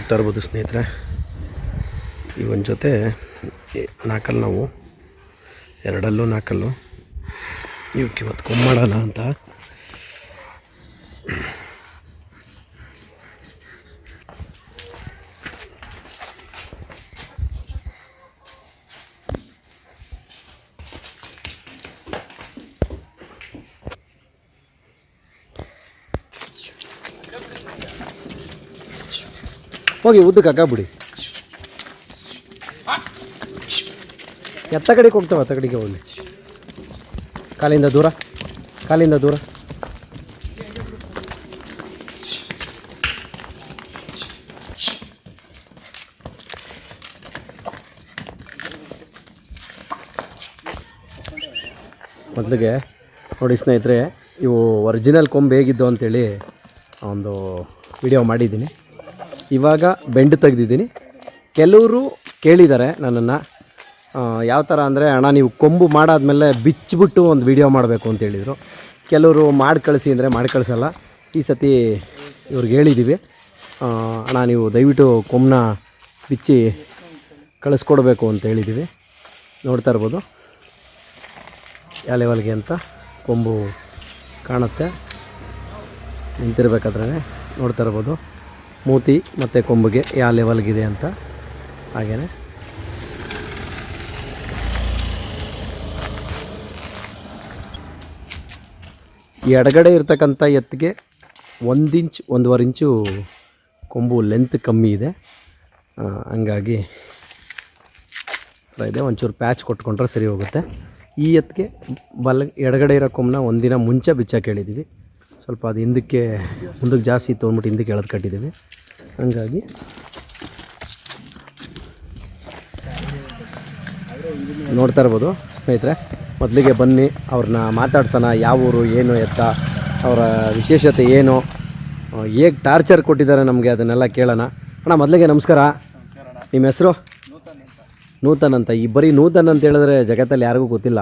ನೋಡ್ತಾ ಇರ್ಬೋದು ಸ್ನೇಹಿತರೆ. ಈ ಒಂದು ಜೊತೆ ನಾಲ್ಕಲ್ಲಿ ನಾವು. ಎರಡಲ್ಲೂ ನಾಲ್ಕಲ್ಲು ಇವಕ್ಕೆ ಇವತ್ತು ಕೊಂಬಾಡಲ್ಲ ಅಂತ. ಹೋಗಿ ಉದ್ದಕ್ಕೆ ಹಾಕಾಬಿಡಿ. ಎತ್ತ ಕಡೆಗೆ ಹೋಗ್ತೇವೆ, ಅತ್ತ ಕಡೆಗೆ ಹೋಗಿ ಕಾಲಿಂದ ದೂರ ಕಾಲಿಂದ ದೂರ. ಮೊದಲಿಗೆ ನೋಡಿ ಸ್ನೇಹಿತರೆ, ಇವು ಒರಿಜಿನಲ್ ಕೊಂಬು ಹೇಗಿದ್ದು ಅಂತೇಳಿ ಒಂದು ವಿಡಿಯೋ ಮಾಡಿದ್ದೀನಿ. ಇವಾಗ ಬೆಂಡ್ ತೆಗೆದಿದ್ದೀನಿ. ಕೆಲವರು ಕೇಳಿದ್ದಾರೆ ನನ್ನನ್ನು ಯಾವ ಥರ ಅಂದರೆ, ಅಣ್ಣ, ನೀವು ಕೊಂಬು ಮಾಡಾದಮೇಲೆ ಬಿಚ್ಚಿಬಿಟ್ಟು ಒಂದು ವಿಡಿಯೋ ಮಾಡಬೇಕು ಅಂತ ಹೇಳಿದರು. ಕೆಲವರು ಮಾಡಿ ಕಳಿಸಿ ಅಂದರೆ ಮಾಡಿ ಕಳಿಸಲ್ಲ. ಈ ಸತಿ ಇವ್ರಿಗೆ ಹೇಳಿದ್ದೀವಿ ಅಣ್ಣ, ನೀವು ದಯವಿಟ್ಟು ಕೊಂಬನ್ನ ಬಿಚ್ಚಿ ಕಳಿಸ್ಕೊಡ್ಬೇಕು ಅಂತ ಹೇಳಿದ್ದೀವಿ ನೋಡ್ತಾ ಇರ್ಬೋದು. ಯಾವ ಲೆವೆಲ್ಗೆ ಅಂತ ಕೊಂಬು ಕಾಣುತ್ತೆ. ನಿಂತಿರ್ಬೇಕಾದ್ರೆ ನೋಡ್ತಾ ಇರ್ಬೋದು. ಮೂತಿ ಮತ್ತು ಕೊಂಬಿಗೆ ಯಾವ ಲೆವೆಲ್ಗಿದೆ ಅಂತ. ಹಾಗೆಯೇ ಎಡಗಡೆ ಇರ್ತಕ್ಕಂಥ ಎತ್ತಿಗೆ ಒಂದು ಇಂಚ್, ಒಂದೂವರೆ ಇಂಚು ಕೊಂಬು ಲೆಂತ್ ಕಮ್ಮಿ ಇದೆ. ಹಂಗಾಗಿ ಇದೆ. ಒಂಚೂರು ಪ್ಯಾಚ್ ಕೊಟ್ಕೊಂಡ್ರೆ ಸರಿ ಹೋಗುತ್ತೆ. ಈ ಎತ್ತಿಗೆ ಬಲ, ಎಡಗಡೆ ಇರೋ ಕೊಂಬನ್ನ ಒಂದಿನ ಮುಂಚೆ ಬಿಚ್ಚಾಕ ಹೇಳಿದ್ದೀವಿ ಸ್ವಲ್ಪ ಅದು ಹಿಂದಕ್ಕೆ, ಮುಂದಕ್ಕೆ ಜಾಸ್ತಿ ತೊಗೊಂಡ್ಬಿಟ್ಟು ಹಿಂದಕ್ಕೆ ಎಳೆದು ಕಟ್ಟಿದ್ದೀವಿ. ಹಂಗಾಗಿ. ನೋಡ್ತಾ ಇರ್ಬೋದು ಸ್ನೇಹಿತರೆ, ಮೊದಲಿಗೆ ಬನ್ನಿ, ಅವ್ರನ್ನ ಮಾತಾಡ್ಸೋಣ, ಯಾವ ಊರು, ಏನು ಎತ್ತ, ಅವರ ವಿಶೇಷತೆ ಏನು ಹೇಗೆ ಟಾರ್ಚರ್ ಕೊಟ್ಟಿದ್ದಾರೆ ನಮಗೆ ಅದನ್ನೆಲ್ಲ ಕೇಳೋಣ. ಅಣ್ಣ, ಮೊದಲಿಗೆ ನಮಸ್ಕಾರ. ನಿಮ್ಮ ಹೆಸರು? ನೂತನ್ ಅಂತ. ಈ ಬರೀ ನೂತನ್ ಅಂತ ಹೇಳಿದ್ರೆ ಜಗತ್ತಲ್ಲಿ ಯಾರಿಗೂ ಗೊತ್ತಿಲ್ಲ.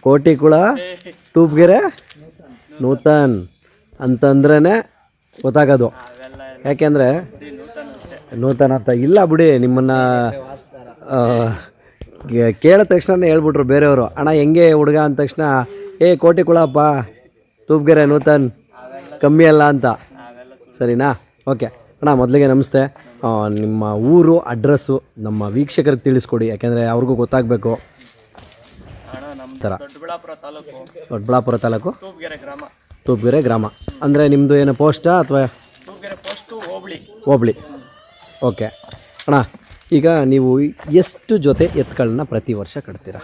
ಕೋಟಿ ಕುಳ ತೂಪ್ಗೆರೆ? ನೂತನ್. ಅಂತಂದ್ರೇ ಗೊತ್ತಾಗೋದು. ಯಾಕೆಂದರೆ ನೂತನ ಅಂತ ಇಲ್ಲ ಬಿಡಿ ನಿಮ್ಮನ್ನು ಕೇಳಿದ ತಕ್ಷಣ ಹೇಳ್ಬಿಟ್ರು ಬೇರೆಯವರು. ಅಣ್ಣ ಹೆಂಗೆ ಹುಡುಗ ಅಂದ ತಕ್ಷಣ ಏ ಕೋಟಿ ಕುಳಪ್ಪ ತೂಪ್ಗೆರೆ ನೂತನ್ ಕಮ್ಮಿ ಅಲ್ಲ ಅಂತ. ಸರಿನಾ? ಓಕೆ. ಅಣ್ಣ ಮೊದಲಿಗೆ ನಮಸ್ತೆ. ನಿಮ್ಮ ಊರು ಅಡ್ರೆಸ್ಸು ನಮ್ಮ ವೀಕ್ಷಕರಿಗೆ ತಿಳಿಸ್ಕೊಡಿ ಯಾಕೆಂದರೆ ಅವ್ರಿಗೂ ಗೊತ್ತಾಗಬೇಕು. ಥರ ದೊಡ್ಡಬಳ್ಳಾಪುರ ತಾಲೂಕು. ದೊಡ್ಡಬಳ್ಳಾಪುರ ತಾಲೂಕು? ತೂಪ್ಗೆರೆ ಗ್ರಾಮ. ತೂಪ್ಗೆರೆ ಗ್ರಾಮ. ಅಂದರೆ ನಿಮ್ಮದು ಏನು ಪೋಸ್ಟಾ ಅಥವಾ ಹೋಬಳಿ ಓಕೆ ಅಣ್ಣ ಈಗ ನೀವು ಎಷ್ಟು ಜೊತೆ ಎತ್ತುಗಳನ್ನ ಪ್ರತಿ ವರ್ಷ ಕಟ್ತೀರಾ?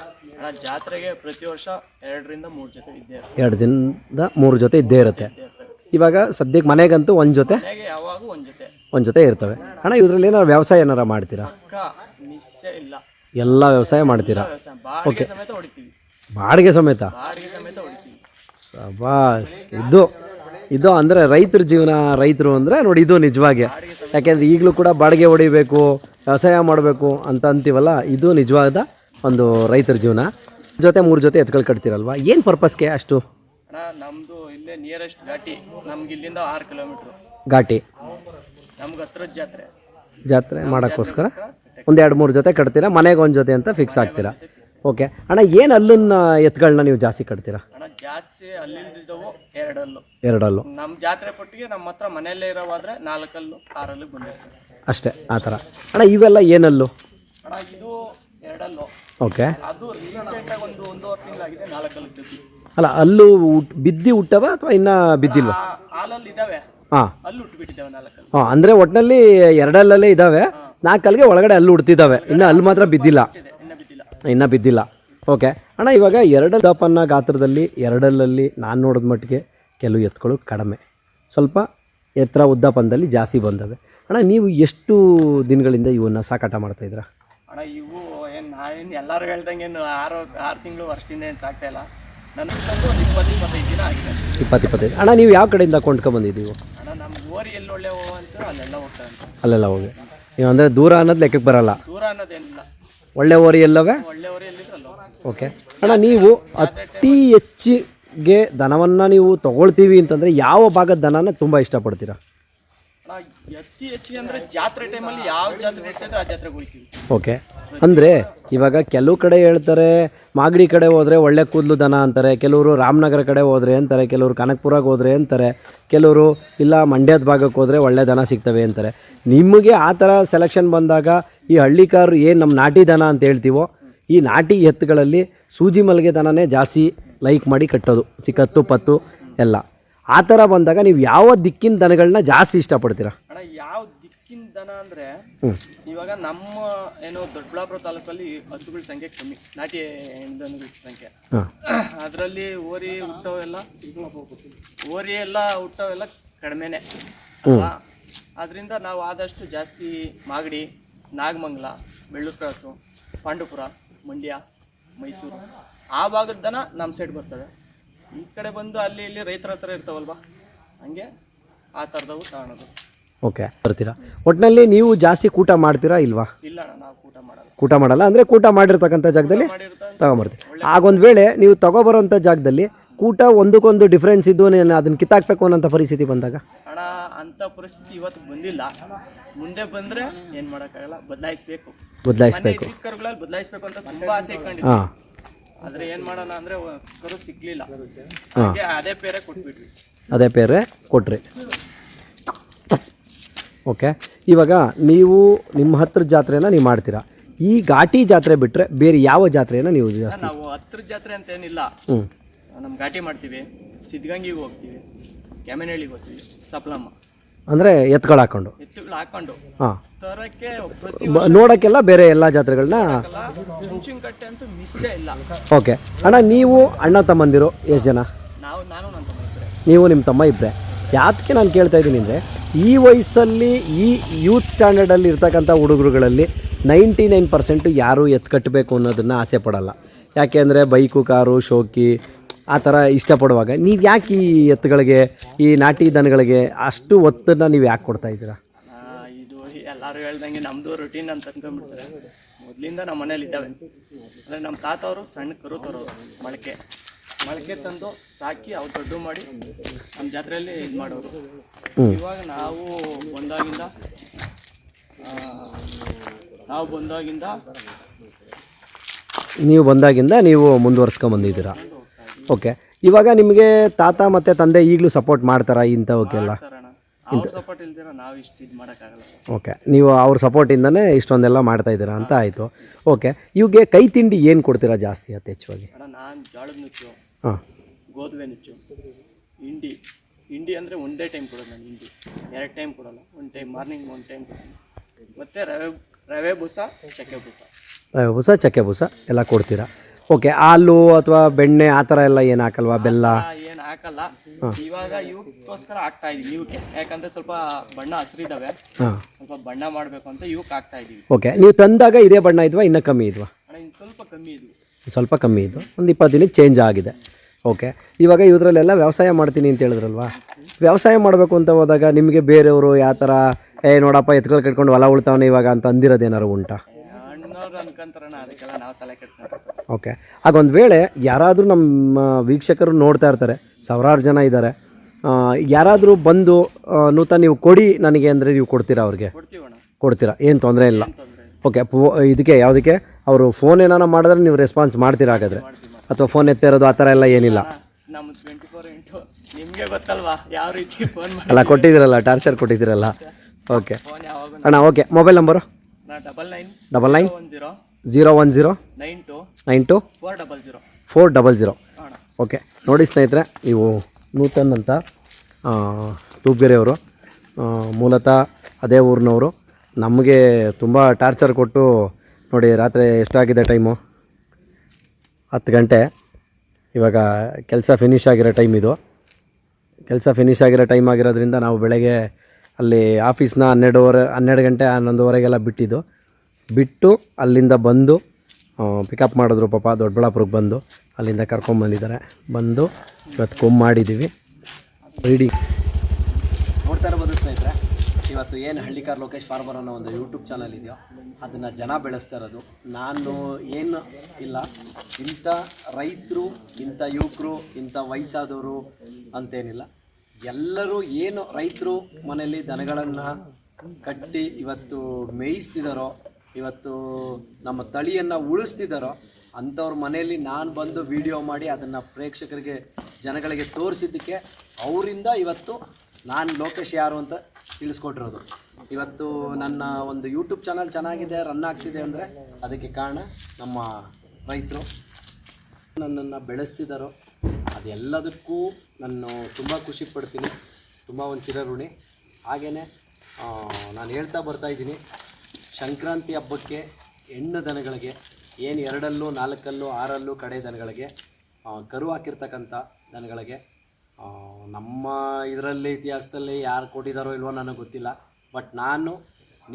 ಜಾತ್ರೆಗೆ ಪ್ರತಿ ವರ್ಷ ಎರಡರಿಂದ ಮೂರು ಜೊತೆ ಇದ್ದೇ ಇರುತ್ತೆ. ಎರಡು ದಿನದ ಮೂರು ಜೊತೆ ಇದ್ದೇ ಇರುತ್ತೆ. ಇವಾಗ ಸದ್ಯಕ್ಕೆ ಮನೆಗಂತೂ ಒಂದು ಜೊತೆ? ಯಾವಾಗೂ ಒಂದು ಜೊತೆ. ಒಂದು ಜೊತೆ ಇರ್ತವೆ. ಅಣ್ಣ ಇದರಲ್ಲಿ ಏನಾರು ವ್ಯವಸಾಯ ಏನಾರ ಮಾಡ್ತೀರಾ? ಇಲ್ಲ. ಎಲ್ಲ ವ್ಯವಸಾಯ ಮಾಡ್ತೀರಾ? ಓಕೆ ಬಾಡಿಗೆ ಸಮೇತ ಬಾಡಿಗೆ ಸಮೇತ? ಬಾಡಿಗೆ ಸಮೇತ ಹೊಡಿತೀವಿ. ಸಬಾಷ್ ಇದು ಇದು ಅಂದರೆ ರೈತರ ಜೀವನ ರೈತರು ಅಂದರೆ ನೋಡಿ ಇದು ನಿಜವಾಗಿ. ಯಾಕೆಂದರೆ ಈಗಲೂ ಕೂಡ ಬಾಡಿಗೆ ಹೊಡಿಬೇಕು ವ್ಯವಸಾಯ ಮಾಡಬೇಕು ಅಂತ ಅಂತೀವಲ್ಲ ಇದು ನಿಜವಾದ ಒಂದು ರೈತರ ಜೀವನ. ಜೊತೆ ಮೂರು ಜೊತೆ ಎತ್ಗಳು ಕಟ್ತೀರಲ್ವ? ಏನು ಪರ್ಪಸ್ಗೆ ಅಷ್ಟು? ನಮ್ಮದು ಇಲ್ಲೇ ನಿಯರೆಸ್ಟ್ ಘಾಟಿ. ನಮ್ಗೆ ಇಲ್ಲಿಂದ ಆರು ಕಿಲೋಮೀಟ್ರ್ ಘಾಟಿ. ನಮ್ಗೆ ಹತ್ರ ಜಾತ್ರೆ. ಜಾತ್ರೆ ಮಾಡೋಕ್ಕೋಸ್ಕರ ಒಂದೆರಡು ಎರಡು ಮೂರು ಜೊತೆ ಕಟ್ತೀರಾ? ಮನೆಗೆ ಒಂದು ಜೊತೆ ಅಂತ ಫಿಕ್ಸ್ ಆಗ್ತೀರಾ? ಓಕೆ ಅಣ್ಣ ಏನು ಅಲ್ಲನ್ನ ಎತ್ತುಗಳನ್ನ ನೀವು ಜಾಸ್ತಿ ಕಟ್ತೀರಾ? ಜಾಸ್ತಿ ಅಲ್ಲಿಂದಿದ್ದವು ಎರಡಲ್ಲು. ಎರಡಲ್ಲು. ನಮ್ಮ ಜಾತ್ರೆ ಪಟ್ಟಿಗೆ ನಮ್ಮ ಹತ್ರ ಮನೆಯಲ್ಲೇ ಇರೋವಾದ್ರೆ ನಾಲ್ಕಲ್ಲು ಆರಲ್ಲು ಬಂದಿರ್ತದೆ ಅಷ್ಟೇ ಆ ಥರ. ಅಣ್ಣ ಇವೆಲ್ಲ ಏನಲ್ಲು? ಅಣ್ಣ ಇದು ಎರಡಲ್ಲು. ಓಕೆ. ಅದು ರೀಸೆಂಟಾಗಿ ಒಂದು ಒಂದೂವರೆ ತಿಂಗಳಾಗಿದೆ ನಾಲ್ಕಲ್ಲು ಬಿದ್ದಿ ಅಲ್ಲ ಅಲ್ಲೂ ಬಿದ್ದಿ ಹುಟ್ಟವ ಅಥವಾ ಇನ್ನೂ ಬಿದ್ದಿಲ್ವ? ಆ ಹಾಲಲ್ಲಿ ಇದಾವೆ. ಹಾಂ. ಅಲ್ಲಿ ಉಟ್ಬಿಟ್ಟಿದ್ದಾವೆ ನಾಲ್ಕಲ್ಲು. ಹಾಂ ಅಂದರೆ ಒಟ್ಟಿನಲ್ಲಿ ಎರಡಲ್ಲೇ ಇದ್ದಾವೆ ನಾಲ್ಕಲ್ಲಿಗೆ ಒಳಗಡೆ ಅಲ್ಲಿ ಉಡ್ತಿದ್ದಾವೆ ಇನ್ನು ಅಲ್ಲಿ ಮಾತ್ರ ಬಿದ್ದಿಲ್ಲ. ಇನ್ನ ಬಿದ್ದಿಲ್ಲ. ಇನ್ನೂ ಬಿದ್ದಿಲ್ಲ. ಓಕೆ. ಅಣ್ಣ ಇವಾಗ ಎರಡು ದಪ್ಪನ್ನ ಗಾತ್ರದಲ್ಲಿ ಎರಡಲ್ಲಲ್ಲಿ ನಾನು ನೋಡಿದ ಮಟ್ಟಿಗೆ ಕೆಲವು ಎತ್ತುಗಳು ಕಡಿಮೆ. ಸ್ವಲ್ಪ ಎತ್ತರ ಉದ್ದಪ್ಪನದಲ್ಲಿ ಜಾಸ್ತಿ ಬಂದವೆ. ಅಣ್ಣ ನೀವು ಎಷ್ಟು ದಿನಗಳಿಂದ ಇವನ್ನ ಸಾಕಾಟ ಮಾಡ್ತಾಯಿದ್ದೀರಾ ಅಣ್ಣ ಇವು ಏನು ನಾವೇನು ಎಲ್ಲರೂ ಹೇಳ್ದಂಗೆ ಏನು ಆರು ಆರು ತಿಂಗಳು ವರ್ಷದಿಂದ ಏನು ಸಾಕ್ತಾ ಇಲ್ಲ. ನನಗೆ ಒಂದು ಇಪ್ಪತ್ತು ಇಪ್ಪತ್ತೈದು ದಿನ ಆಗಿದೆ. ಇಪ್ಪತ್ತು ಇಪ್ಪತ್ತೈದು. ಅಣ್ಣ ನೀವು ಯಾವ ಕಡೆಯಿಂದ ಕೊಂಡ್ಕೊಂಬಂದಿದ್ದೀವಿ ಅಣ್ಣ ನಮ್ಮ ಓರಿ ಎಲ್ಲಿ ಒಳ್ಳೆ ಹೋ ಅಂತ ಅಲ್ಲೆಲ್ಲ ಹೋಗ್ತಾ ಅಂತ ಅಲ್ಲೆಲ್ಲ ಹೋಗಿ. ನೀವು ಅಂದರೆ ದೂರ ಅನ್ನೋದು ಲೆಕ್ಕಕ್ಕೆ ಬರಲ್ಲ? ದೂರ ಅನ್ನೋದೇನಿಲ್ಲ. ಒಳ್ಳೆ ಓರಿ ಎಲ್ಲವೇ? ಒಳ್ಳೆ ಓರಿ ಎಲ್ಲಿದ್ರು ಓಕೆ ಅಣ್ಣ ನೀವು ಅತಿ ಹೆಚ್ಚಿಗೆ ದನವನ್ನು ನೀವು ತಗೊಳ್ತೀವಿ ಅಂತಂದರೆ ಯಾವ ಭಾಗದ ದನನ ತುಂಬ ಇಷ್ಟಪಡ್ತೀರಾ? ಅತಿ ಹೆಚ್ಚಿಗೆ ಅಂದ್ರೆ ಜಾತ್ರೆ ಟೈಮಲ್ಲಿ ಯಾವ ಜಾತ್ರೆ ಆ ಜಾತ್ರೆಗೆ ಹೋಗ್ತೀವಿ. ಓಕೆ ಅಂದರೆ ಇವಾಗ ಕೆಲವು ಕಡೆ ಹೇಳ್ತಾರೆ ಮಾಗಡಿ ಕಡೆ ಹೋದರೆ ಒಳ್ಳೆ ಕೂದಲು ದನ ಅಂತಾರೆ ಕೆಲವರು ರಾಮನಗರ ಕಡೆ ಹೋದರೆ ಅಂತಾರೆ ಕೆಲವರು ಕನಕಪುರಕ್ಕೆ ಹೋದರೆ ಅಂತಾರೆ ಕೆಲವರು ಇಲ್ಲ ಮಂಡ್ಯದ ಭಾಗಕ್ಕೆ ಹೋದರೆ ಒಳ್ಳೆ ದನ ಸಿಗ್ತವೆ ಅಂತಾರೆ. ನಿಮಗೆ ಆ ಥರ ಸೆಲೆಕ್ಷನ್ ಬಂದಾಗ ಈ ಹಳ್ಳಿಕಾರರು ಏನು ನಮ್ಮ ನಾಟಿ ದನ ಅಂತ ಹೇಳ್ತೀವೋ ಈ ನಾಟಿ ಎತ್ತುಗಳಲ್ಲಿ ಸೂಜಿ ಮಲ್ಲಿಗೆ ದನನೇ ಜಾಸ್ತಿ ಲೈಕ್ ಮಾಡಿ ಕಟ್ಟೋದು ಚಿಕ್ಕತ್ತು ಪತ್ತು ಎಲ್ಲ. ಆ ಥರ ಬಂದಾಗ ನೀವು ಯಾವ ದಿಕ್ಕಿನ ದನಗಳನ್ನ ಜಾಸ್ತಿ ಇಷ್ಟಪಡ್ತೀರಾ? ಅಣ್ಣ ಯಾವ ದಿಕ್ಕಿನ ದನ ಅಂದ್ರೆ ಇವಾಗ ನಮ್ಮ ಏನು ದೊಡ್ಡಬಳ್ಳಾಪುರ ತಾಲೂಕಲ್ಲಿ ಹಸುಗಳ ಸಂಖ್ಯೆ ಕಮ್ಮಿ ನಾಟಿ ದನಗಳ ಸಂಖ್ಯೆ. ಅದರಲ್ಲಿ ಓರಿ ಹುಟ್ಟವೆಲ್ಲ ಓರಿ ಎಲ್ಲ ಹುಟ್ಟವೆಲ್ಲ ಕಡಿಮೆನೆ. ಅಲ್ವಾ? ಅದರಿಂದ ನಾವು ಆದಷ್ಟು ಜಾಸ್ತಿ ಮಾಗಡಿ ನಾಗಮಂಗಲ ಬೆಳ್ಳೂರು ಕ್ರಾಸು ಪಾಂಡುಪುರ ಮಂಡ್ಯ ಮೈಸೂರು. ಆ ಭಾಗದ ದನ ನಮ್ಮ ಸೈಡ್ ಬರ್ತದೆ. ಈ ಕಡೆ ಬಂದು ಅಲ್ಲಿ ಇಲ್ಲಿ ರೈತರ ಹತ್ರ ಇರ್ತಾವಲ್ವ? ಹಂಗೆ ಆ ಥರದವು ತಗೊಳೋದು ಓಕೆ ಬರ್ತೀರಾ? ಒಟ್ಟಿನಲ್ಲಿ ನೀವು ಜಾಸ್ತಿ ಕೂಟ ಮಾಡ್ತೀರಾ ಇಲ್ವಾ? ಇಲ್ಲ ಅಣ್ಣ ನಾವು ಊಟ ಮಾಡಲ್ಲ. ಕೂಟ ಮಾಡಲ್ಲ ಅಂದರೆ ಕೂಟ ಮಾಡಿರ್ತಕ್ಕಂಥ ಜಾಗದಲ್ಲಿ ತಗೊಂಬರ್ತೀವಿ. ಆಗೊಂದು ವೇಳೆ ನೀವು ತಗೊಬರೋಂಥ ಜಾಗದಲ್ಲಿ ಕೂಟ ಒಂದಕ್ಕೊಂದು ಡಿಫ್ರೆನ್ಸ್ ಇದ್ದು ನೀನು ಅದನ್ನು ಕಿತ್ತಾಕ್ಬೇಕು ಅನ್ನೋಂಥ ಪರಿಸ್ಥಿತಿ ಬಂದಾಗ? ಹಣ ಅಂತ ಪರಿಸ್ಥಿತಿ ಇವತ್ತು ಬಂದಿಲ್ಲ. ಮುಂದೆ ಬಂದ್ರೆ ಏನ್ ಮಾಡಕ್ಕಾಗಲ್ಲ ಬದಲಾಯಿಸಬೇಕು. ಬದಲಾಯಿಸ್ಬೇಕು. ಕರುಗಳಲ್ಲಿ ಬದಲಾಯಿಸಬೇಕು ಅಂತ ತುಂಬಾ ಆಸೆ ಇಟ್ಕೊಂಡಿದ್ವಿ ಹಾಂ. ಆದ್ರೆ ಏನ್ ಮಾಡೋಣ ಅಂದ್ರೆ ಕರು ಸಿಗ್ಲಿಲ್ಲ. ಹಾಗೆ ಅದೇ ಪೇರೆ ಕೊಟ್ಬಿಟ್ವಿ. ಅದೇ ಪೇರೆ ಕೊಟ್ರಿ. ಓಕೆ. ಇವಾಗ ನೀವು ನಿಮ್ಮ ಹತ್ರ ಜಾತ್ರೆನ ನೀವು ಮಾಡ್ತೀರಾ? ಈ ಘಾಟಿ ಜಾತ್ರೆ ಬಿಟ್ಟರೆ ಬೇರೆ ಯಾವ ಜಾತ್ರೆನ ನೀವು ಜಾಸ್ತಿ? ನಾವು ಹತ್ರ ಜಾತ್ರೆ ಅಂತ ಏನಿಲ್ಲ. ಹ್ಞೂ ನಮ್ ಘಾಟಿ ಮಾಡ್ತೀವಿ. ಸಿದ್ಧಗಂಗಿಗೆ ಹೋಗ್ತೀವಿ. ಕೆಮೆನಹಳ್ಳಿಗೆ ಹೋಗ್ತೀವಿ. ಸಪ್ಲಮ್ಮ. ಅಂದರೆ ಎತ್ಗಳು ಹಾಕ್ಕೊಂಡು ಎತ್ತುಗಳು ಹಾಕೊಂಡು. ಹಾಂ. ತರಕ್ಕೆ ಪ್ರತಿ ನೋಡೋಕ್ಕೆಲ್ಲ ಬೇರೆ ಎಲ್ಲ ಜಾತ್ರೆಗಳನ್ನ ಚುಂಚುಂಕಟ್ಟೆ ಅಂತೂ ಮಿಸ್ಸೇ ಇಲ್ಲ. ಓಕೆ. ಅಣ್ಣ ನೀವು ಅಣ್ಣ ತಮ್ಮಂದಿರು ಎಷ್ಟು ಜನ? ನಾವು ನಾನು ನನ್ನ ತಮ್ಮ ಇಬ್ರೆ. ನೀವು ನಿಮ್ಮ ತಮ್ಮ ಇಬ್ಬರೇ ಯಾತಕ್ಕೆ ನಾನು ಕೇಳ್ತಾ ಇದ್ದೀನಿ ಅಂದರೆ ಈ ವಯಸ್ಸಲ್ಲಿ ಈ ಯೂತ್ ಸ್ಟ್ಯಾಂಡರ್ಡಲ್ಲಿ ಇರ್ತಕ್ಕಂಥ ಹುಡುಗರುಗಳಲ್ಲಿ ನೈಂಟಿ ನೈನ್ ಪರ್ಸೆಂಟು ಯಾರೂ ಎತ್ತು ಕಟ್ಟಬೇಕು ಅನ್ನೋದನ್ನು ಆಸೆ ಪಡೋಲ್ಲ. ಯಾಕೆ ಅಂದರೆ ಬೈಕು ಕಾರು ಶೋಕಿ ಆ ಥರ ಇಷ್ಟಪಡುವಾಗ ನೀವು ಯಾಕೆ ಈ ಎತ್ತುಗಳಿಗೆ ಈ ನಾಟಿ ದನಗಳಿಗೆ ಅಷ್ಟು ಒತ್ತನ್ನು ನೀವು ಯಾಕೆ ಕೊಡ್ತಾ ಇದ್ದೀರಾ? ಇದು ಎಲ್ಲರೂ ಹೇಳ್ದಂಗೆ ನಮ್ಮದು ರುಟೀನ್ ಅಂತ ಅಂದ್ಕೊಂಡ್ಬಿಡ್ತಾರೆ. ಮೊದಲಿಂದ ನಮ್ಮ ಮನೇಲಿ ಇದ್ದಾವೆ. ಅಂದರೆ ನಮ್ಮ ತಾತ ಅವರು ಸಣ್ಣ ಕರು ತರೋರು ಮೊಳಕೆ. ಮೊಳಕೆ ತಂದು ಸಾಕಿ ಅವು ದೊಡ್ಡ ಮಾಡಿ ನಮ್ಮ ಜಾತ್ರೆಯಲ್ಲಿ ಇದು ಮಾಡೋರು. ಇವಾಗ ನಾವು ಬಂದಾಗಿಂದ ಆ, ನಾವು ಬಂದಾಗಿಂದ ನೀವು ಬಂದಾಗಿಂದ ನೀವು ಮುಂದುವರ್ಸ್ಕೊಂಬಂದಿದ್ದೀರಾ ಓಕೆ. ಇವಾಗ ನಿಮಗೆ ತಾತ ಮತ್ತು ತಂದೆ ಈಗಲೂ ಸಪೋರ್ಟ್ ಮಾಡ್ತಾರಾ ಇಂಥವಕ್ಕೆಲ್ಲ? ಇಂಥ ಅವ್ರ ಸಪೋರ್ಟ್ ಇಲ್ದಿರ ನಾವು ಇಷ್ಟು ಇದು ಮಾಡೋಕ್ಕಾಗಲ್ಲ. ಓಕೆ. ನೀವು ಅವ್ರ ಸಪೋರ್ಟಿಂದನೇ ಇಷ್ಟೊಂದೆಲ್ಲ ಮಾಡ್ತಾ ಇದ್ದೀರಾ ಅಂತ ಆಯಿತು. ಓಕೆ. ಇವ್ಗೆ ಕೈ ತಿಂಡಿ ಏನು ಕೊಡ್ತೀರಾ ಜಾಸ್ತಿ ಅಣ್ಣ ನಾನು ಜೋಳದ ನುಚ್ಚು ಹಾಂ. ಗೋಧುವೆ ನುಚ್ಚು ಹಿಂಡಿ. ಹಿಂಡಿ ಅಂದರೆ ಒಂದೇ ಟೈಮ್ ಕೊಡೋದು ನಾನು ಹಿಂಡಿ. ಎರಡು ಟೈಮ್ ಕೊಡೋಲ್ಲ ಒಂದು ಟೈಮ್ ಮಾರ್ನಿಂಗ್ ಒಂದು ಟೈಮ್ ಮತ್ತೆ ಮತ್ತು ರವೆ ರವೆ ಬೂಸ ಚಕ್ಕೆ ಬೂಸ. ಬುಸ ಚಕ್ಕೆ ಬುಸ ಎಲ್ಲ ಕೊಡ್ತೀರಾ? ಓಕೆ ಹಾಲು ಅಥವಾ ಬೆಣ್ಣೆ ಆ ಥರ ಎಲ್ಲ ಏನು ಹಾಕಲ್ವಾ? ಬೆಲ್ಲ? ಏನು ಹಾಕಲ್ಲ. ಇವಾಗ ಇವಕ್ಕೋಸ್ಕರ ಹಾಕ್ತಾ ಇದೀವಿ ಇವಕ್ಕೆ ಯಾಕಂದ್ರೆ ಸ್ವಲ್ಪ ಬಣ್ಣ ಹಸಿರಿದ್ದಾವೆ ಹಾಂ. ಸ್ವಲ್ಪ ಬಣ್ಣ ಮಾಡಬೇಕು ಅಂತ ಇವಕ್ಕೆ ಹಾಕ್ತಾ ಇದೀವಿ. ಓಕೆ ನೀವು ತಂದಾಗ ಇದೇ ಬಣ್ಣ ಇದ್ವಾ ಇನ್ನೂ ಕಮ್ಮಿ ಇದ್ವಾ? ಅಣ್ಣ ಇನ್ನು ಸ್ವಲ್ಪ ಕಮ್ಮಿ ಇದು. ಸ್ವಲ್ಪ ಕಮ್ಮಿ ಇದು. ಒಂದು ಇಪ್ಪತ್ತು ದಿನಕ್ಕೆ ಚೇಂಜ್ ಆಗಿದೆ. ಓಕೆ ಇವಾಗ ಇದರಲ್ಲೆಲ್ಲ ವ್ಯವಸಾಯ ಮಾಡ್ತೀನಿ ಅಂತ ಹೇಳಿದ್ರಲ್ವಾ? ವ್ಯವಸಾಯ ಮಾಡಬೇಕು ಅಂತ ಹೋದಾಗ ನಿಮಗೆ ಬೇರೆಯವರು ಯಾವ ಥರ ಏ ನೋಡಪ್ಪ ಎತ್ಗಳು ಕಟ್ಕೊಂಡು ಹೊಲ ಉಳ್ತಾವನೆ ಇವಾಗ ಅಂತ ಅಂದಿರೋದೇನಾರು ಉಂಟಾ? ಅದಕ್ಕೆಲ್ಲ ನಾವು ತಲೆ ಓಕೆ ಹಾಗೊಂದು ವೇಳೆ ಯಾರಾದರೂ ನಮ್ಮ ವೀಕ್ಷಕರು ನೋಡ್ತಾ ಇರ್ತಾರೆ ಸಾವಿರಾರು ಜನ ಇದ್ದಾರೆ ಯಾರಾದರೂ ಬಂದು ನೂತನ ನೀವು ಕೊಡಿ ನನಗೆ ಅಂದರೆ ನೀವು ಕೊಡ್ತೀರಾ ಅವ್ರಿಗೆ? ಕೊಡ್ತೀರಾ? ಏನು ತೊಂದರೆ ಇಲ್ಲ. ಓಕೆ ಇದಕ್ಕೆ ಯಾವುದಕ್ಕೆ? ಅವರು ಫೋನ್ ಏನಾರ ಮಾಡಿದ್ರೆ ನೀವು ರೆಸ್ಪಾನ್ಸ್ ಮಾಡ್ತೀರಾ ಹಾಗಾದರೆ? ಅಥವಾ ಫೋನ್ ಎತ್ತಿರೋದು ಆ ಥರ ಎಲ್ಲ ಏನಿಲ್ಲ? ನಮ್ಮ ಟ್ವೆಂಟಿ ಫೋರ್ ಇಂಟು ನಿಮಗೆ ಗೊತ್ತಲ್ವಾ? ಯಾವ ರೀತಿ ಫೋನ್ ಅಲ್ಲ ಕೊಟ್ಟಿದ್ದೀರಲ್ಲ ಟಾರ್ಚರ್ ಕೊಟ್ಟಿದ್ದೀರಲ್ಲ. ಓಕೆ ಅಣ್ಣ okay mobile number double nine double nine one zero zero one zero nine two nine two four double zero four double zero okay ನೋಡಿ ಸ್ನೇಹಿತರೆ ನೀವು ನೂತನ್ ಅಂತ ತೂಪ್ಗೆರೆಯವರು ಮೂಲತಃ ಅದೇ ಊರಿನವರು ನಮಗೆ ತುಂಬ ಟಾರ್ಚರ್ ಕೊಟ್ಟು ನೋಡಿ ರಾತ್ರಿ ಎಷ್ಟಾಗಿದೆ ಟೈಮು? ಹತ್ತು ಗಂಟೆ. ಇವಾಗ ಕೆಲಸ ಫಿನಿಷ್ ಆಗಿರೋ ಟೈಮ್ ಇದು. ಕೆಲಸ ಫಿನಿಷ್ ಆಗಿರೋ ಟೈಮ್ ಆಗಿರೋದ್ರಿಂದ ನಾವು ಬೆಳಗ್ಗೆ ಅಲ್ಲಿ ಆಫೀಸ್ನ ಹನ್ನೆರಡುವರೆ ಹನ್ನೆರಡು ಗಂಟೆ, ಹನ್ನೊಂದುವರೆಗೆಲ್ಲ ಬಿಟ್ಟಿದ್ದು. ಬಿಟ್ಟು ಅಲ್ಲಿಂದ ಬಂದು ಪಿಕಪ್ ಮಾಡಿದ್ರು ಪಾಪ, ದೊಡ್ಡಬಳ್ಳಾಪುರಕ್ಕೆ ಬಂದು. ಅಲ್ಲಿಂದ ಕರ್ಕೊಂಬಂದಿದ್ದಾರೆ ಬಂದು ಇವತ್ತು ಕೊಮ್ಮು ಮಾಡಿದ್ದೀವಿ. ರೀಡಿ. ನೋಡ್ತಾ ಇರ್ಬೋದು ಸ್ನೇಹಿತರೆ, ಇವತ್ತು ಏನು ಹಳ್ಳಿಕಾರ್ ಲೋಕೇಶ್ ಫಾರ್ಮರ್ ಅನ್ನೋ ಒಂದು ಯೂಟ್ಯೂಬ್ ಚಾನಲ್ ಇದೆಯೋ, ಅದನ್ನು ಜನ ಬೆಳೆಸ್ತಾ ಇರೋದು. ನಾನು ಏನು ಇಲ್ಲ, ಇಂಥ ರೈತರು, ಇಂಥ ಯುವಕರು, ಇಂಥ ವಯಸ್ಸಾದವರು ಅಂತೇನಿಲ್ಲ. ಎಲ್ಲರೂ ಏನು ರೈತರು ಮನೆಯಲ್ಲಿ ದನಗಳನ್ನು ಕಟ್ಟಿ ಇವತ್ತು ಮೇಯಿಸ್ತಿದ್ದಾರೋ ಇವತ್ತು ನಮ್ಮ ತಳಿಯನ್ನು ಉಳಿಸ್ತಿದ್ದಾರೋ ಅಂಥವ್ರ ಮನೆಯಲ್ಲಿ ನಾನು ಬಂದು ವಿಡಿಯೋ ಮಾಡಿ ಅದನ್ನು ಪ್ರೇಕ್ಷಕರಿಗೆ, ಜನಗಳಿಗೆ ತೋರಿಸಿದ್ದಕ್ಕೆ ಅವರಿಂದ ಇವತ್ತು ನಾನು ಲೋಕೇಶ್ ಯಾರು ಅಂತ ತಿಳಿಸ್ಕೊಟ್ಟಿರೋದು. ಇವತ್ತು ನನ್ನ ಒಂದು ಯೂಟ್ಯೂಬ್ ಚಾನಲ್ ಚೆನ್ನಾಗಿದೆ ರನ್ ಆಗ್ತಿದೆ ಅಂದರೆ ಅದಕ್ಕೆ ಕಾರಣ ನಮ್ಮ ರೈತರು ನನ್ನನ್ನು ಬೆಳೆಸ್ತಿದ್ದಾರೋ ಅದೆಲ್ಲದಕ್ಕೂ ನಾನು ತುಂಬ ಖುಷಿ ಪಡ್ತೀನಿ. ತುಂಬ ಒಂದು ಚಿರಋಣಿ ಹಾಗೆಯೇ ನಾನು ಹೇಳ್ತಾ ಬರ್ತಾ ಇದ್ದೀನಿ. ಸಂಕ್ರಾಂತಿ ಹಬ್ಬಕ್ಕೆ ಹೆಣ್ಣು ದನಗಳಿಗೆ, ಏನು ಎರಡಲ್ಲೂ, ನಾಲ್ಕಲ್ಲೂ, ಆರಲ್ಲೂ ಕಡೆ ದನಗಳಿಗೆ ಕರು ಹಾಕಿರ್ತಕ್ಕಂಥ ದನಗಳಿಗೆ ನಮ್ಮ ಇದರಲ್ಲಿ, ಇತಿಹಾಸದಲ್ಲಿ ಯಾರು ಕೊಟ್ಟಿದ್ದಾರೋ ಇಲ್ವೋ ನನಗೆ ಗೊತ್ತಿಲ್ಲ. ಬಟ್ ನಾನು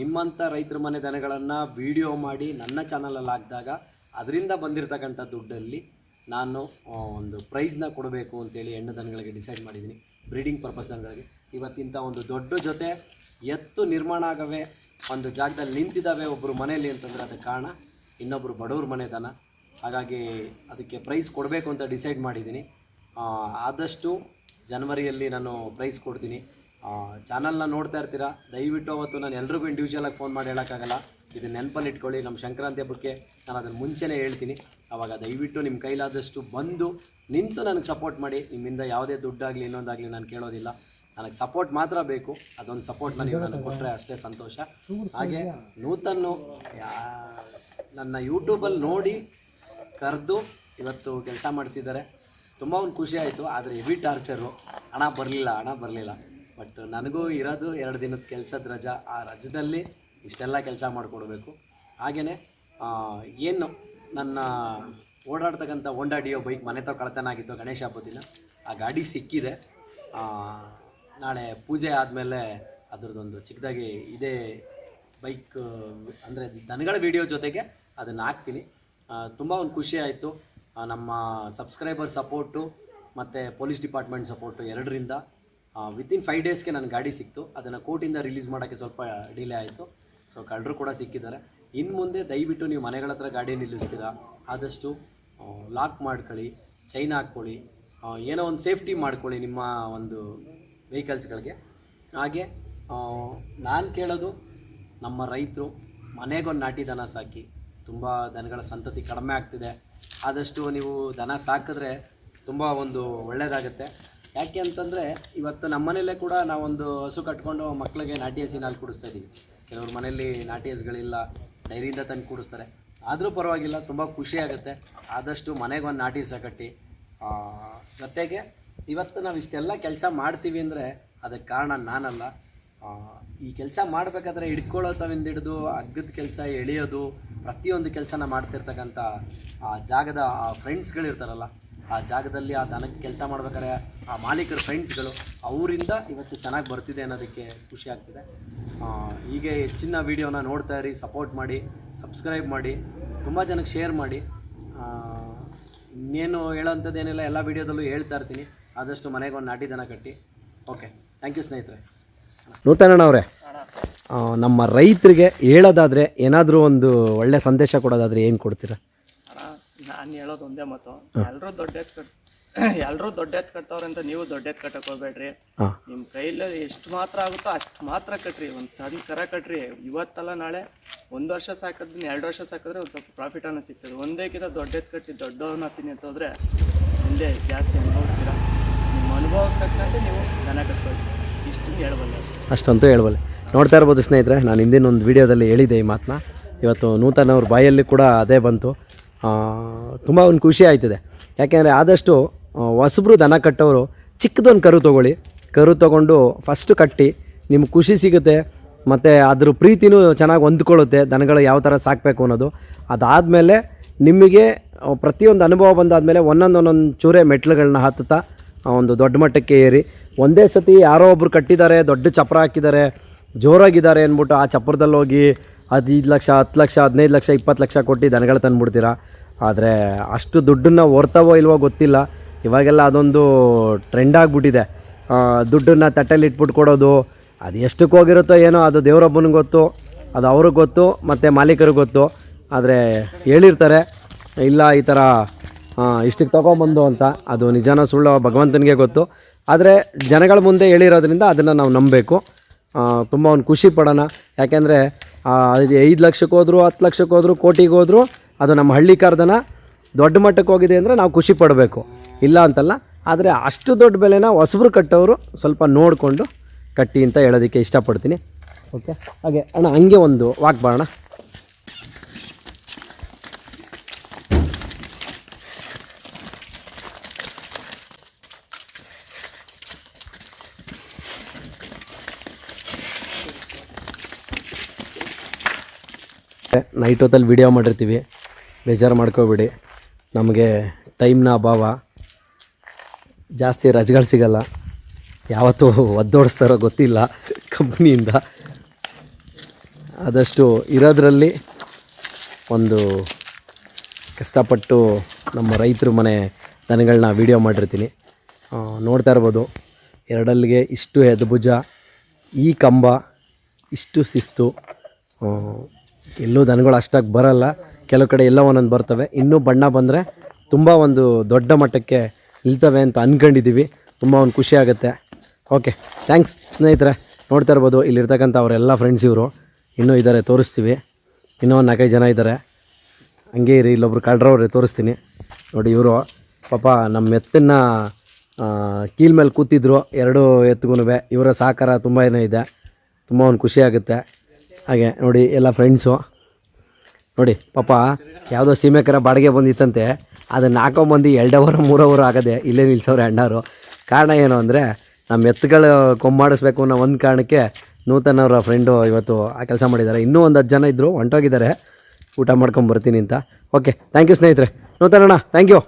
ನಿಮ್ಮಂಥ ರೈತರ ಮನೆ ದನಗಳನ್ನು ವಿಡಿಯೋ ಮಾಡಿ ನನ್ನ ಚಾನಲಲ್ಲಿ ಹಾಕಿದಾಗ, ಅದರಿಂದ ಬಂದಿರತಕ್ಕಂಥ ದುಡ್ಡಲ್ಲಿ ನಾನು ಒಂದು ಪ್ರೈಸ್ನ ಕೊಡಬೇಕು ಅಂತೇಳಿ ಹೆಣ್ಣು ದನಗಳಿಗೆ ಡಿಸೈಡ್ ಮಾಡಿದ್ದೀನಿ. ಬ್ರೀಡಿಂಗ್ ಪರ್ಪಸ್ ದನಗಳಿಗೆ. ಇವತ್ತಿಂಥ ಒಂದು ದೊಡ್ಡ ಜೊತೆ ಎತ್ತು ನಿರ್ಮಾಣ ಆಗವೆ, ಒಂದು ಜಾಗದಲ್ಲಿ ನಿಂತಿದ್ದಾವೆ ಒಬ್ಬರು ಮನೆಯಲ್ಲಿ ಅಂತಂದರೆ ಅದಕ್ಕೆ ಕಾರಣ ಇನ್ನೊಬ್ಬರು ಬಡವ್ರ ಮನೆ ದನ. ಹಾಗಾಗಿ ಅದಕ್ಕೆ ಪ್ರೈಸ್ ಕೊಡಬೇಕು ಅಂತ ಡಿಸೈಡ್ ಮಾಡಿದ್ದೀನಿ. ಆದಷ್ಟು ಜನವರಿಯಲ್ಲಿ ನಾನು ಪ್ರೈಸ್ ಕೊಡ್ತೀನಿ. ಚಾನಲ್ನ ನೋಡ್ತಾ ಇರ್ತೀರಾ? ದಯವಿಟ್ಟು ಅವತ್ತು ನಾನು ಎಲ್ರಿಗೂ ಇಂಡಿವಿಜುವಲಾಗಿ ಫೋನ್ ಮಾಡಿ ಹೇಳೋಕ್ಕಾಗಲ್ಲ. ಇದು ನೆನಪಲ್ಲಿ ಇಟ್ಕೊಳ್ಳಿ. ನಮ್ಮ ಸಂಕ್ರಾಂತಿ ಹಬ್ಬಕ್ಕೆ ನಾನು ಅದನ್ನು ಮುಂಚೆನೇ ಹೇಳ್ತೀನಿ. ಆವಾಗ ದಯವಿಟ್ಟು ನಿಮ್ಮ ಕೈಲಾದಷ್ಟು ಬಂದು ನಿಂತು ನನಗೆ ಸಪೋರ್ಟ್ ಮಾಡಿ. ನಿಮ್ಮಿಂದ ಯಾವುದೇ ದುಡ್ಡಾಗಲಿ ಇನ್ನೊಂದಾಗಲಿ ನಾನು ಕೇಳೋದಿಲ್ಲ. ನನಗೆ ಸಪೋರ್ಟ್ ಮಾತ್ರ ಬೇಕು. ಅದೊಂದು ಸಪೋರ್ಟ್ ನೀವು ನನಗೆ ಕೊಟ್ಟರೆ ಅಷ್ಟೇ ಸಂತೋಷ. ಹಾಗೆ ನೂತನ್ನು ನನ್ನ ಯೂಟ್ಯೂಬಲ್ಲಿ ನೋಡಿ ಕರೆದು ಇವತ್ತು ಕೆಲಸ ಮಾಡಿಸಿದ್ದಾರೆ. ತುಂಬ ಒಂದು ಖುಷಿ ಆಯಿತು. ಆದರೆ ಹೆವಿ ಟಾರ್ಚರು ಹಣ ಬರಲಿಲ್ಲ ಹಣ ಬರಲಿಲ್ಲ. ಬಟ್ ನನಗೂ ಇರೋದು ಎರಡು ದಿನದ ಕೆಲಸದ ರಜಾ. ಆ ರಜದಲ್ಲಿ ಇಷ್ಟೆಲ್ಲ ಕೆಲಸ ಮಾಡಿಕೊಡ್ಬೇಕು. ಹಾಗೆಯೇ ಏನು ನನ್ನ ಓಡಾಡ್ತಕ್ಕಂಥ ಹೋಂಡಾ ಡಿಯೋ ಬೈಕ್ ಮನೆ ತಾವು ಕಳ್ತನ ಆಗಿತ್ತು ಗಣೇಶ ಹಬ್ಬದ ದಿನ ಆ ಗಾಡಿ ಸಿಕ್ಕಿದೆ. ನಾಳೆ ಪೂಜೆ ಆದಮೇಲೆ ಅದರದೊಂದು ಚಿಕ್ಕದಾಗಿ ಇದೇ ಬೈಕ್, ಅಂದರೆ ದನಗಳ ವಿಡಿಯೋ ಜೊತೆಗೆ ಅದನ್ನು ಹಾಕ್ತೀನಿ. ತುಂಬ ಒಂದು ಖುಷಿ ಆಯಿತು. ನಮ್ಮ ಸಬ್ಸ್ಕ್ರೈಬರ್ ಸಪೋರ್ಟು ಮತ್ತು ಪೊಲೀಸ್ ಡಿಪಾರ್ಟ್ಮೆಂಟ್ ಸಪೋರ್ಟು ಎರಡರಿಂದ ವಿತಿನ್ ಫೈವ್ ಡೇಸ್ಗೆ ನನ್ನ ಗಾಡಿ ಸಿಕ್ತು. ಅದನ್ನು ಕೋರ್ಟಿಂದ ರಿಲೀಸ್ ಮಾಡೋಕ್ಕೆ ಸ್ವಲ್ಪ ಡಿಲೇ ಆಯಿತು. ಸೊ ಕಳ್ಳರು ಕೂಡ ಸಿಕ್ಕಿದ್ದಾರೆ. ಇನ್ನು ಮುಂದೆ ದಯವಿಟ್ಟು ನೀವು ಮನೆಗಳ ಹತ್ರ ಗಾಡಿ ನಿಲ್ಲಿಸ್ತೀರಾ? ಆದಷ್ಟು ಲಾಕ್ ಮಾಡ್ಕೊಳ್ಳಿ ಚೈನ್ ಹಾಕ್ಕೊಳ್ಳಿ ಏನೋ ಒಂದು ಸೇಫ್ಟಿ ಮಾಡ್ಕೊಳ್ಳಿ ನಿಮ್ಮ ಒಂದು ವೆಹಿಕಲ್ಸ್ಗಳಿಗೆ ಹಾಗೆ ನಾನು ಕೇಳೋದು ನಮ್ಮ ರೈತರು ಮನೆಗೊಂದು ನಾಟಿ ದನ ಸಾಕಿ. ತುಂಬ ದನಗಳ ಸಂತತಿ ಕಡಿಮೆ ಆಗ್ತಿದೆ. ಆದಷ್ಟು ನೀವು ದನ ಸಾಕಿದ್ರೆ ತುಂಬ ಒಂದು ಒಳ್ಳೆಯದಾಗುತ್ತೆ ಯಾಕೆ ಅಂತಂದರೆ, ಇವತ್ತು ನಮ್ಮ ಮನೆಯಲ್ಲೇ ಕೂಡ ನಾವೊಂದು ಹಸು ಕಟ್ಕೊಂಡು ಮಕ್ಕಳಿಗೆ ನಾಟಿ ಹಸಿನ ಹಾಲು ಕುಡಿಸ್ತಾ ಇದ್ದೀವಿ ಕೆಲವ್ರ ಮನೆಯಲ್ಲಿ ನಾಟಿ ಹಸುಗಳಿಲ್ಲ. ಡೈರಿಯಿಂದ ತಂದು ಕೂಡಿಸ್ತಾರೆ. ಆದರೂ ಪರವಾಗಿಲ್ಲ, ತುಂಬ ಖುಷಿ ಆಗುತ್ತೆ. ಆದಷ್ಟು ಮನೆಗೆ ಒಂದು ನಾಟಿ ಸಾಕಟ್ಟಿ ಜೊತೆಗೆ ಇವತ್ತು ನಾವು ಇಷ್ಟೆಲ್ಲ ಕೆಲಸ ಮಾಡ್ತೀವಿ ಅಂದರೆ ಅದಕ್ಕೆ ಕಾರಣ ನಾನಲ್ಲ. ಈ ಕೆಲಸ ಮಾಡಬೇಕಾದ್ರೆ ಹಿಡ್ಕೊಳ್ಳೋ ತವಿಂದ ಹಿಡಿದು, ಅಗ್ಗದ ಕೆಲಸ ಎಳೆಯೋದು, ಪ್ರತಿಯೊಂದು ಕೆಲಸನ ಮಾಡ್ತಿರ್ತಕ್ಕಂಥ ಆ, ಜಾಗದ, ಆ ಫ್ರೆಂಡ್ಸ್ಗಳಿರ್ತಾರಲ್ಲ ಆ ಜಾಗದಲ್ಲಿ ಆ ದನಕ್ಕೆ ಕೆಲಸ ಮಾಡ್ಬೇಕಾದ್ರೆ ಆ ಮಾಲೀಕರ ಫ್ರೆಂಡ್ಸ್ಗಳು ಅವರಿಂದ ಇವತ್ತು ಚೆನ್ನಾಗಿ ಬರ್ತಿದೆ ಅನ್ನೋದಕ್ಕೆ ಖುಷಿ ಆಗ್ತಿದೆ. ಆ, ಹೀಗೆ ಹೆಚ್ಚಿನ ವೀಡಿಯೋನ ನೋಡ್ತಾ ಇರಿ ಸಪೋರ್ಟ್ ಮಾಡಿ ಸಬ್ಸ್ಕ್ರೈಬ್ ಮಾಡಿ ತುಂಬ ಜನಕ್ಕೆ ಶೇರ್ ಮಾಡಿ. ಆ, ಇನ್ನೇನು ಹೇಳೋಂಥದ್ದೇನಿಲ್ಲ ಎಲ್ಲ ವೀಡಿಯೋದಲ್ಲೂ ಹೇಳ್ತಾ ಇರ್ತೀನಿ. ಆದಷ್ಟು ಮನೆಗೆ ಒಂದು ನಾಟಿ ದನ ಕಟ್ಟಿ. ಓಕೆ ಥ್ಯಾಂಕ್ ಯು ಸ್ನೇಹಿತರೆ. ನೂತನಣ್ಣ ಅವರೇ ನಮ್ಮ ರೈತರಿಗೆ ಹೇಳೋದಾದರೆ ಏನಾದರೂ ಒಂದು ಒಳ್ಳೆಯ ಸಂದೇಶ ಕೊಡೋದಾದರೆ ಏನು ಕೊಡ್ತೀರಾ? ನಾನು ಹೇಳೋದು ಒಂದೇ ಮಾತು. ಎಲ್ಲರೂ ದೊಡ್ಡ ಎತ್ ಕಟ್ ಎಲ್ಲರೂ ದೊಡ್ಡ ಎತ್ ಕಟ್ತವ್ರೆ ಅಂತ ನೀವು ದೊಡ್ಡ ಎತ್ ಕಟ್ಟಕ್ಕೆ ಹೋಗ್ಬೇಡ್ರಿ. ನಿಮ್ಮ ಕೈಲಿ ಎಷ್ಟು ಮಾತ್ರ ಆಗುತ್ತೋ ಅಷ್ಟು ಮಾತ್ರ ಕಟ್ರಿ. ಒಂದು ಸಣ್ಣ ಕರ ಕಟ್ರಿ. ಇವತ್ತಲ್ಲ ನಾಳೆ ಒಂದು ವರ್ಷ ಸಾಕಿದ್ರೆ ಎರಡು ವರ್ಷ ಸಾಕಿದ್ರೆ ಒಂದು ಸ್ವಲ್ಪ ಪ್ರಾಫಿಟ್ ಅನ್ನೋ ಸಿಗ್ತದೆ. ಒಂದೇಕಿಂತ ದೊಡ್ಡ ಎತ್ ಕಟ್ಟಿ ದೊಡ್ಡವನ್ನ ತಿನ್ನಿ ಅಂತ ಹೋದ್ರೆ ಮುಂದೆ ಜಾಸ್ತಿ ಅನುಭವಿಸ್ತೀರ? ನಿಮ್ಮ ಅನುಭವಕ್ಕೆ ತಕ್ಕಂತೆ ನೀವು ದನ ಕಟ್ಕೊಳ್ಳಿ ಇಷ್ಟು ಹೇಳ್ಬಲ್ಲ ಅಷ್ಟು. ಅಷ್ಟಂತೂ ಹೇಳ್ಬಲ್ಲೆ. ನೋಡ್ತಾ ಇರ್ಬೋದು ಸ್ನೇಹಿತರೆ ನಾನು ಹಿಂದಿನ ಒಂದು ವಿಡಿಯೋದಲ್ಲಿ ಹೇಳಿದ್ದೆ ಈ ಮಾತನ್ನ ಇವತ್ತು ನೂತನ ಅವ್ರ ಬಾಯಲ್ಲಿ ಕೂಡ ಅದೇ ಬಂತು. ತುಂಬ ಒಂದು ಖುಷಿ ಆಯ್ತದೆ. ಯಾಕೆಂದರೆ ಆದಷ್ಟು ಹೊಸಬ್ರು ದನ ಕಟ್ಟೋರು, ಚಿಕ್ಕದೊಂದು ಕರು ತೊಗೊಳ್ಳಿ. ಕರು ತೊಗೊಂಡು ಫಸ್ಟು ಕಟ್ಟಿ, ನಿಮ್ಗೆ ಖುಷಿ ಸಿಗುತ್ತೆ, ಮತ್ತು ಅದ್ರ ಪ್ರೀತಿನೂ ಚೆನ್ನಾಗಿ ಹೊಂದ್ಕೊಳ್ಳುತ್ತೆ, ದನಗಳು ಯಾವ ಥರ ಸಾಕಬೇಕು ಅನ್ನೋದು. ಅದಾದಮೇಲೆ ನಿಮಗೆ ಪ್ರತಿಯೊಂದು ಅನುಭವ ಬಂದಾದಮೇಲೆ ಒಂದೊಂದೊಂದೊಂದು ಒಂದೊಂದು ಚೂರೆ ಮೆಟ್ಲುಗಳನ್ನ ಹತ್ತುತ್ತಾ ಒಂದು ದೊಡ್ಡ ಮಟ್ಟಕ್ಕೆ ಏರಿ. ಒಂದೇ ಸತಿ ಯಾರೋ ಒಬ್ರು ಕಟ್ಟಿದ್ದಾರೆ, ದೊಡ್ಡ ಚಪ್ರ ಹಾಕಿದ್ದಾರೆ, ಜೋರಾಗಿದ್ದಾರೆ ಅಂದ್ಬಿಟ್ಟು ಆ ಚಪ್ರದಲ್ಲಿ ಹೋಗಿ ಹದಿನೈದು ಲಕ್ಷ, ಹತ್ತು ಲಕ್ಷ, ಹದಿನೈದು ಲಕ್ಷ, ಇಪ್ಪತ್ತು ಲಕ್ಷ ಕೊಟ್ಟು ದನಗಳು ತಂದುಬಿಡ್ತೀರಾ? ಆದರೆ ಅಷ್ಟು ದುಡ್ಡನ್ನು ಹೊರ್ತಾವೋ ಇಲ್ವೋ ಗೊತ್ತಿಲ್ಲ. ಇವಾಗೆಲ್ಲ ಅದೊಂದು ಟ್ರೆಂಡ್ ಆಗಿಬಿಟ್ಟಿದೆ. ದುಡ್ಡನ್ನು ತಟ್ಟೆಲಿ ಇಟ್ಬಿಟ್ಟು ಕೊಡೋದು, ಅದು ಎಷ್ಟಕ್ಕೆ ಹೋಗಿರುತ್ತೋ ಏನೋ ಅದು ದೇವರೊಬ್ಬನಿಗೆ ಗೊತ್ತು, ಅದು ಅವ್ರಿಗೆ ಗೊತ್ತು, ಮತ್ತು ಮಾಲೀಕರಿಗೆ ಗೊತ್ತು. ಆದರೆ ಹೇಳಿರ್ತಾರೆ, ಇಲ್ಲ ಈ ಥರ ಇಷ್ಟಕ್ಕೆ ತೊಗೊಂಬಂದು ಅಂತ. ಅದು ನಿಜಾನ ಸುಳ್ಳು ಭಗವಂತನಿಗೆ ಗೊತ್ತು. ಆದರೆ ಜನಗಳ ಮುಂದೆ ಹೇಳಿರೋದ್ರಿಂದ ಅದನ್ನು ನಾವು ನಂಬಬೇಕು. ತುಂಬ ಒಂದು ಖುಷಿ ಪಡೋಣ. ಯಾಕೆಂದರೆ ಐದು ಲಕ್ಷಕ್ಕೆ ಹೋದರೂ, ಹತ್ತು ಲಕ್ಷಕ್ಕೆ ಹೋದರೂ, ಕೋಟಿಗೆ ಹೋದ್ರು ಅದು ನಮ್ಮ ಹಳ್ಳಿ ಕಾರ್ದನ ದೊಡ್ಡ ಮಟ್ಟಕ್ಕೆ ಹೋಗಿದೆ ಅಂದರೆ ನಾವು ಖುಷಿ ಪಡಬೇಕು. ಇಲ್ಲ ಅಂತಲ್ಲ, ಆದರೆ ಅಷ್ಟು ದೊಡ್ಡ ಬೆಲೆನ ಹೊಸಬ್ರು ಕಟ್ಟೋರು ಸ್ವಲ್ಪ ನೋಡಿಕೊಂಡು ಕಟ್ಟಿ ಅಂತ ಹೇಳೋದಕ್ಕೆ ಇಷ್ಟಪಡ್ತೀನಿ. ಓಕೆ ಹಾಗೆ ಅಣ್ಣ, ಹಂಗೆ ಒಂದು ವಾಕ್ ಬಾಣ ನೈಟ್ ಹೊತ್ತಲ್ಲಿ ವಿಡಿಯೋ ಮಾಡಿರ್ತೀವಿ. ಬೇಜಾರು ಮಾಡ್ಕೋಬೇಡಿ. ನಮಗೆ ಟೈಮ್ನ ಅಭಾವ. ಜಾಸ್ತಿ ರಜೆಗಳು ಸಿಗಲ್ಲ. ಯಾವತ್ತೂ ಒದ್ದೋಡಿಸ್ತಾರೋ ಗೊತ್ತಿಲ್ಲ ಕಂಪ್ನಿಯಿಂದ ಆದಷ್ಟು ಇರೋದ್ರಲ್ಲಿ ಒಂದು ಕಷ್ಟಪಟ್ಟು ನಮ್ಮ ರೈತರ ಮನೆ ದನಗಳನ್ನ ವೀಡಿಯೋ ಮಾಡಿರ್ತೀನಿ. ನೋಡ್ತಾ ಇರ್ಬೋದು. ಎರಡಲ್ಲಿಗೆ ಇಷ್ಟು ಹೆದ್ಭುಜ ಈ ಕಂಬ, ಇಷ್ಟು ಶಿಸ್ತು. ಎಲ್ಲೂ ದನಗಳು ಅಷ್ಟಾಗಿ ಬರಲ್ಲ. ಕೆಲವು ಕಡೆ ಎಲ್ಲ ಒಂದೊಂದು ಬರ್ತವೆ. ಇನ್ನೂ ಬಣ್ಣ ಬಂದರೆ ತುಂಬ ಒಂದು ದೊಡ್ಡ ಮಟ್ಟಕ್ಕೆ ನಿಲ್ತವೆ ಅಂತ ಅಂದ್ಕೊಂಡಿದ್ದೀವಿ ತುಂಬ ಒಂದು ಖುಷಿ ಆಗುತ್ತೆ. ಓಕೆ ಥ್ಯಾಂಕ್ಸ್ ಸ್ನೇಹಿತರೆ. ನೋಡ್ತಾ ಇರ್ಬೋದು, ಇಲ್ಲಿರ್ತಕ್ಕಂಥ ಅವರೆಲ್ಲ ಫ್ರೆಂಡ್ಸ್ ಇವರು. ಇನ್ನೂ ಇದ್ದಾರೆ ತೋರಿಸ್ತೀವಿ. ಇನ್ನೂ ಒಂದು ನಾಲ್ಕೈದು ಜನ ಇದ್ದಾರೆ ಹಂಗೆ ಇರಿ, ಇಲ್ಲೊಬ್ರು ಕಳ್ರವ್ರೆ ತೋರಿಸ್ತೀನಿ. ನೋಡಿ ಇವರು. ಪಾಪ ನಮ್ಮ ಎತ್ತನ್ನ ಕೀಲ್ ಮೇಲೆ ಕೂತಿದ್ರು ಎರಡು ಎತ್ತುಗೂ ಇವರ ಸಹಕಾರ ತುಂಬ ಏನೋ ಇದೆ. ತುಂಬ ಒಂದು ಖುಷಿ ಆಗುತ್ತೆ. ಹಾಗೆ ನೋಡಿ, ಎಲ್ಲ ಫ್ರೆಂಡ್ಸು ನೋಡಿ, ಪಾಪ ಯಾವುದೋ ಸೀಮೆಕರ ಬಾಡಿಗೆ ಬಂದಿತ್ತಂತೆ. ಅದನ್ನು ನಾಲ್ಕೋ ಮಂದಿ ಎರಡವರು, ಮೂರವರು ಆಗದೆ ಇಲ್ಲೇ ನಿಲ್ಸೋರು ಅಣ್ಣವರು. ಕಾರಣ ಏನು ಅಂದರೆ ನಮ್ಮ ಎತ್ತುಗಳು ಕೊಂಬಾಡಿಸ್ಬೇಕು ಅನ್ನೋ ಒಂದು ಕಾರಣಕ್ಕೆ ನೂತನ್ ಅವರ ಫ್ರೆಂಡು ಇವತ್ತು ಆ ಕೆಲಸ ಮಾಡಿದ್ದಾರೆ. ಇನ್ನೂ ಒಂದು ಹತ್ತು ಜನ ಇದ್ದರು ಹೊಂಟೋಗಿದ್ದಾರೆ. ಊಟ ಮಾಡ್ಕೊಂಡು ಬರ್ತೀನಿ ಅಂತ. ಓಕೆ ಥ್ಯಾಂಕ್ ಯು ಸ್ನೇಹಿತರೆ. ನೂತನಣ್ಣ ಥ್ಯಾಂಕ್ ಯು